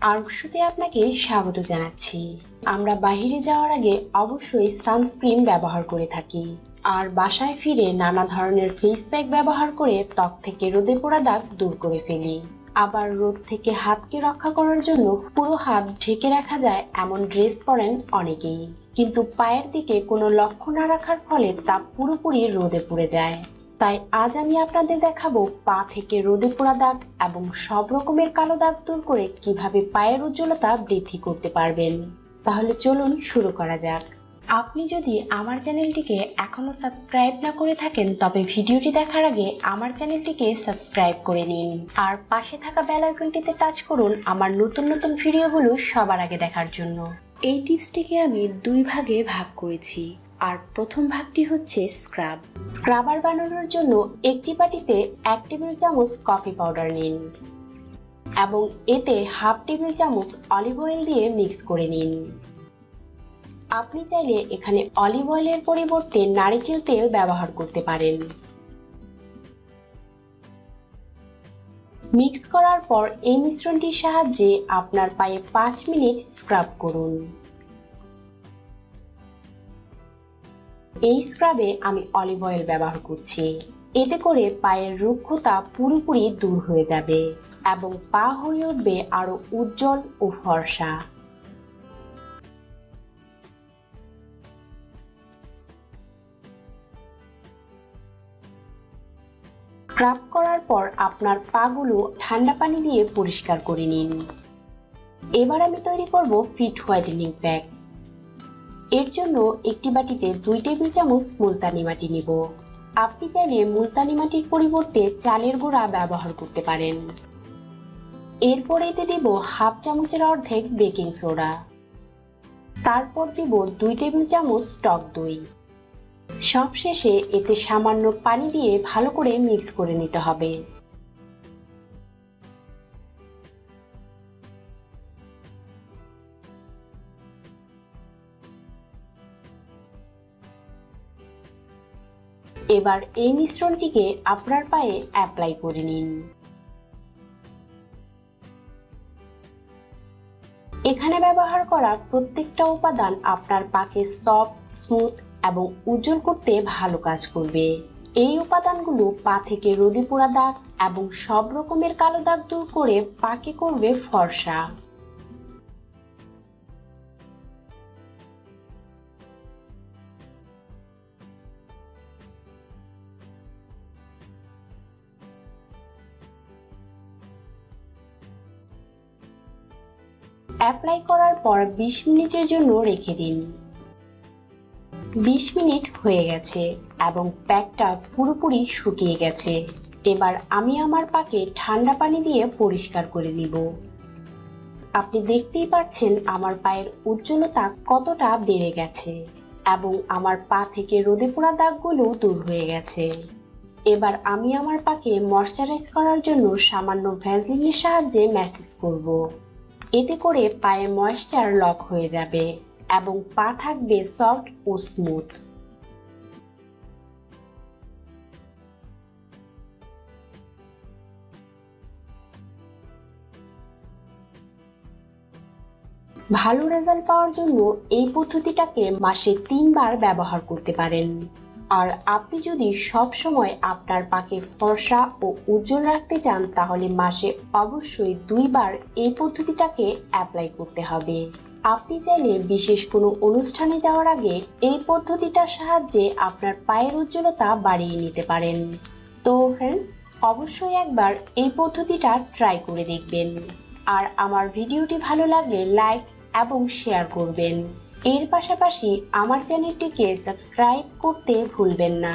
আর্কশুতে আপনাকে স্বাগত জানাচ্ছি। আমরা বাইরে যাওয়ার আগে অবশ্যই সানস্ক্রিন ব্যবহার করে থাকি। আর বাসায় ফিরে নানা ধরনের ফেস প্যাক ব্যবহার করে ত্বক থেকে রোদে পোড়া দাগ দূর করে ফেলি। আবার রোদ থেকে হাতকে রক্ষা করার জন্য পুরো হাত ঢেকে রাখা যায় এমন ড্রেস পরেন অনেকেই। কিন্তু পায়ের দিকে কোনো লক্ষ্য না রাখার ফলে তা পুরোপুরি রোদে পুড়ে যায়। তাই আজ আমি আপনাদের দেখাবো পা থেকে রোদে পোড়া দাগ এবং সব রকমের কালো দাগ দূর করে কীভাবে পায়ের উজ্জ্বলতা বৃদ্ধি করতে পারবেন। তাহলে চলুন শুরু করা যাক। আপনি যদি আমার চ্যানেলটিকে এখনও সাবস্ক্রাইব না করে থাকেন, তবে ভিডিওটি দেখার আগে আমার চ্যানেলটিকে সাবস্ক্রাইব করে নিন। আর পাশে থাকা বেল আইকনটিতে টাচ করুন আমার নতুন নতুন ভিডিওগুলো সবার আগে দেখার জন্য। এই টিপসটিকে আমি দুই ভাগে ভাগ করেছি। আর প্রথম ভাগটি হচ্ছে স্ক্রাব। স্ক্রাবার বানানোর জন্য একটি বাটিতে এক টেবিল চামচ কফি পাউডার নিন এবং এতে হাফ টেবিল চামচ অলিভ অয়েল দিয়ে মিক্স করে নিন। আপনি চাইলে এখানে অলিভ অয়েলের পরিবর্তে নারিকেল তেল ব্যবহার করতে পারেন। মিক্স করার পর এই মিশ্রণটির সাহায্যে আপনার পায়ে পাঁচ মিনিট স্ক্রাব করুন। এই স্ক্রাবে আমি অলিভ অয়েল ব্যবহার করছি। এতে করে পায়ের রুক্ষতা পুরোপুরি দূর হয়ে যাবে এবং পা হয়ে উঠবে আরও উজ্জ্বল ও ফর্সা। স্ক্রাব করার পর আপনার পাগুলো ঠান্ডা পানি দিয়ে পরিষ্কার করে নিন। এবার আমি তৈরি করব ফিট হোয়াইটেনিং প্যাক এর জন্য একটি বাটিতে দুই টেবিল চামচ মুলতানি মাটি নিব। আপনি চাইলে মুলতানি মাটির পরিবর্তে চালের গুঁড়া ব্যবহার করতে পারেন। এরপর এতে দিব হাফ চামচের অর্ধেক বেকিং সোডা। তারপর দিব দুই টেবিল চামচ টক দই। সবশেষে এতে সামান্য পানি দিয়ে ভালো করে মিক্স করে নিতে হবে। এবার এই মিশ্রণটিকে আপনার পায়ে অ্যাপ্লাই করে নিন। এখানে ব্যবহার করা প্রত্যেকটা উপাদান আপনার পাকে সফট স্মুথ এবং উজ্জ্বল করতে ভালো কাজ করবে। এই উপাদানগুলো পা থেকে রোদে পোড়া দাগ এবং সব রকমের কালো দাগ দূর করে পাকে করবে ফর্সা। অ্যাপ্লাই করার পর বিশ মিনিটের জন্য রেখে দিন। বিশ মিনিট হয়ে গেছে এবং প্যাকটা পুরোপুরি শুকিয়ে গেছে। এবার আমি আমার পাকে ঠান্ডা পানি দিয়ে পরিষ্কার করে নিব আপনি দেখতেই পাচ্ছেন আমার পায়ের উজ্জ্বলতা কতটা বেড়ে গেছে এবং আমার পা থেকে রোদে পোড়া দাগগুলো দূর হয়ে গেছে। এবার আমি আমার পাকে ময়শ্চারাইজ করার জন্য সামান্য ভ্যাসলিনের সাহায্যে ম্যাসেজ করব। এতে করে পায়ে ময়েশ্চার লক হয়ে যাবে এবং পা থাকবে সফট ও স্মুথ ভালো রেজাল্ট পাওয়ার জন্য এই পদ্ধতিটাকে মাসে তিনবার ব্যবহার করতে পারেন। আর আপনি যদি সব সময় আপনার পাকে ফর্সা ও উজ্জ্বল রাখতে চান, তাহলে মাসে অবশ্যই দুইবার এই পদ্ধতিটাকে অ্যাপ্লাই করতে হবে। আপনি চাইলে বিশেষ কোনো অনুষ্ঠানে যাওয়ার আগে এই পদ্ধতিটার সাহায্যে আপনার পায়ের উজ্জ্বলতা বাড়িয়ে নিতে পারেন। তো ফ্রেন্ডস অবশ্যই একবার এই পদ্ধতিটা ট্রাই করে দেখবেন। আর আমার ভিডিওটি ভালো লাগলে লাইক এবং শেয়ার করবেন। এর পাশাপাশি আমার চ্যানেলটিকে সাবস্ক্রাইব করতে ভুলবেন না।